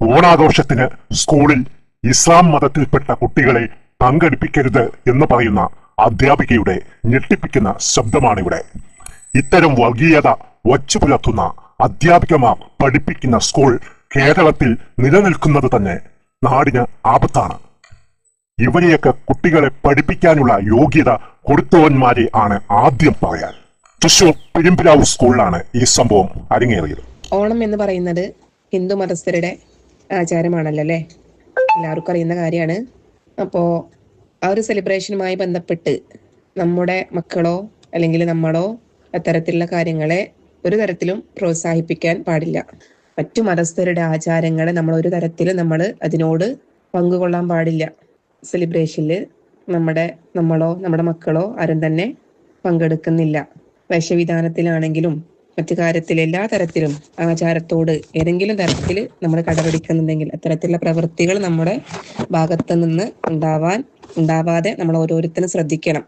ഓണാഘോഷത്തിന് സ്കൂളിൽ ഇസ്ലാം മതത്തിൽപ്പെട്ട കുട്ടികളെ പങ്കെടുപ്പിക്കരുത് എന്ന് പറയുന്ന അധ്യാപികയുടെ ഞെട്ടിപ്പിക്കുന്ന ശബ്ദമാണിവിടെ. ഇത്തരം വർഗീയത വച്ചു പുലർത്തുന്ന അധ്യാപികമാർ പഠിപ്പിക്കുന്ന സ്കൂൾ കേരളത്തിൽ നിലനിൽക്കുന്നത് തന്നെ നാടിന് ആപത്താണ്. ഇവരെയൊക്കെ കുട്ടികളെ പഠിപ്പിക്കാനുള്ള യോഗ്യത കൊടുത്തവന്മാരെ ആണ് ആദ്യം പറയാൻ. തൃശൂർ പെരുമ്പിലാവ് സ്കൂളിലാണ് ഈ സംഭവം അരങ്ങേറിയത്. ഓണം എന്ന് പറയുന്നത് ഹിന്ദു മതസ്ഥരുടെ ആചാരമാണല്ലോ അല്ലേ എല്ലാവർക്കും അറിയുന്ന കാര്യമാണ്. അപ്പോൾ ആ ഒരു സെലിബ്രേഷനുമായി ബന്ധപ്പെട്ട് നമ്മുടെ മക്കളോ അല്ലെങ്കിൽ നമ്മളോ അത്തരത്തിലുള്ള കാര്യങ്ങളെ ഒരു തരത്തിലും പ്രോത്സാഹിപ്പിക്കാൻ പാടില്ല. മറ്റു മതസ്ഥരുടെ ആചാരങ്ങളെ നമ്മൾ ഒരു തരത്തിലും നമ്മൾ അതിനോട് പങ്കുകൊള്ളാൻ പാടില്ല. സെലിബ്രേഷനിൽ നമ്മുടെ നമ്മളോ നമ്മുടെ മക്കളോ ആരും തന്നെ പങ്കെടുക്കുന്നില്ല. വേഷവിധാനത്തിലാണെങ്കിലും മറ്റു കാര്യത്തിൽ എല്ലാ തരത്തിലും ആചാരത്തോട് ഏതെങ്കിലും തരത്തിൽ നമ്മൾ കടപിടിക്കുന്നുണ്ടെങ്കിൽ അത്തരത്തിലുള്ള പ്രവൃത്തികൾ നമ്മുടെ ഭാഗത്ത് നിന്ന് ഉണ്ടാവാൻ ഉണ്ടാവാതെ നമ്മൾ ഓരോരുത്തരും ശ്രദ്ധിക്കണം.